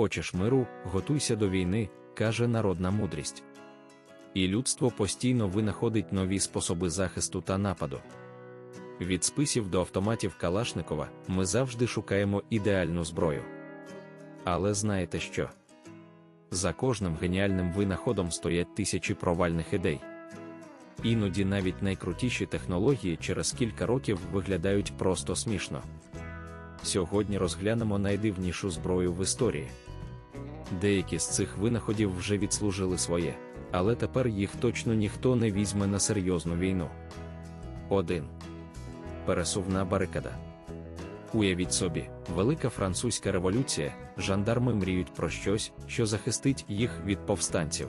Хочеш миру, готуйся до війни, каже народна мудрість. І людство постійно винаходить нові способи захисту та нападу. Від списів до автоматів Калашникова ми завжди шукаємо ідеальну зброю. Але знаєте що? За кожним геніальним винаходом стоять тисячі провальних ідей. Іноді навіть найкрутіші технології через кілька років виглядають просто смішно. Сьогодні розглянемо найдивнішу зброю в історії. Деякі з цих винаходів вже відслужили своє, але тепер їх точно ніхто не візьме на серйозну війну. 1. Пересувна барикада. Уявіть собі, велика французька революція, жандарми мріють про щось, що захистить їх від повстанців.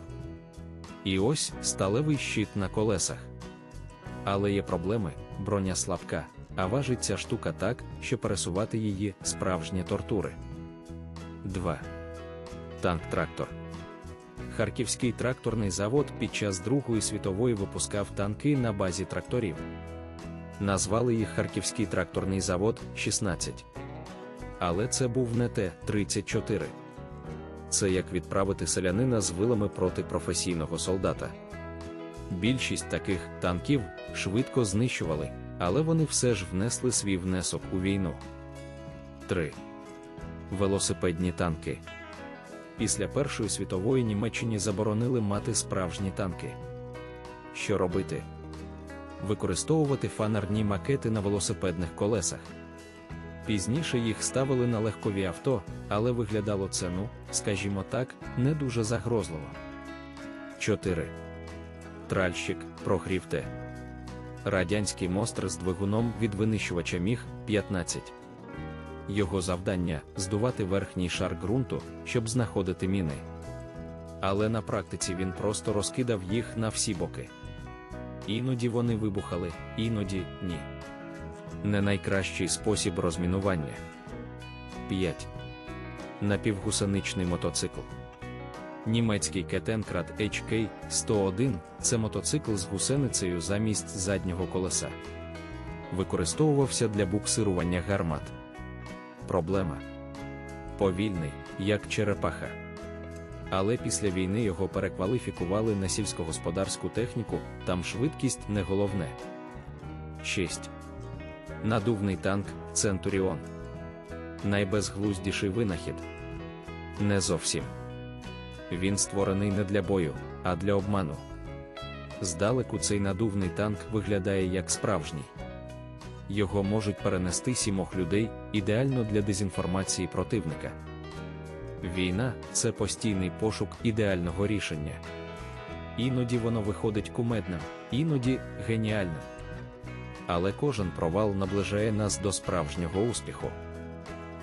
І ось сталевий щит на колесах. Але є проблеми, броня слабка, а важить ця штука так, що пересувати її справжні тортури. 2. Танк-трактор. Харківський тракторний завод під час Другої світової випускав танки на базі тракторів. Назвали їх Харківський тракторний завод 16. Але це був не Т-34. Це як відправити селянина з вилами проти професійного солдата. Більшість таких танків швидко знищували, але вони все ж внесли свій внесок у війну. 3. Велосипедні танки. Після Першої світової Німеччині заборонили мати справжні танки. Що робити? Використовувати фанерні макети на велосипедних колесах. Пізніше їх ставили на легкові авто, але виглядало це, ну, скажімо так, не дуже загрозливо. 4. Тральщик прогрів Т. Радянський монстр з двигуном від винищувача міг 15. Його завдання здувати верхній шар ґрунту, щоб знаходити міни. Але на практиці він просто розкидав їх на всі боки. Іноді вони вибухали, іноді ні. Не найкращий спосіб розмінування. 5. Напівгусеничний мотоцикл. Німецький Кетенкрат HK 101 це мотоцикл з гусеницею замість заднього колеса. Використовувався для буксирування гармат. Проблема повільний, як черепаха. Але після війни його перекваліфікували на сільськогосподарську техніку, там швидкість не головне. 6. Надувний танк Центуріон. Найбезглуздіший винахід. Не зовсім. Він створений не для бою, а для обману. Здалеку цей надувний танк виглядає як справжній. Його можуть перенести сімох людей ідеально для дезінформації противника. Війна це постійний пошук ідеального рішення. Іноді воно виходить кумедним, іноді геніальним. Але кожен провал наближає нас до справжнього успіху.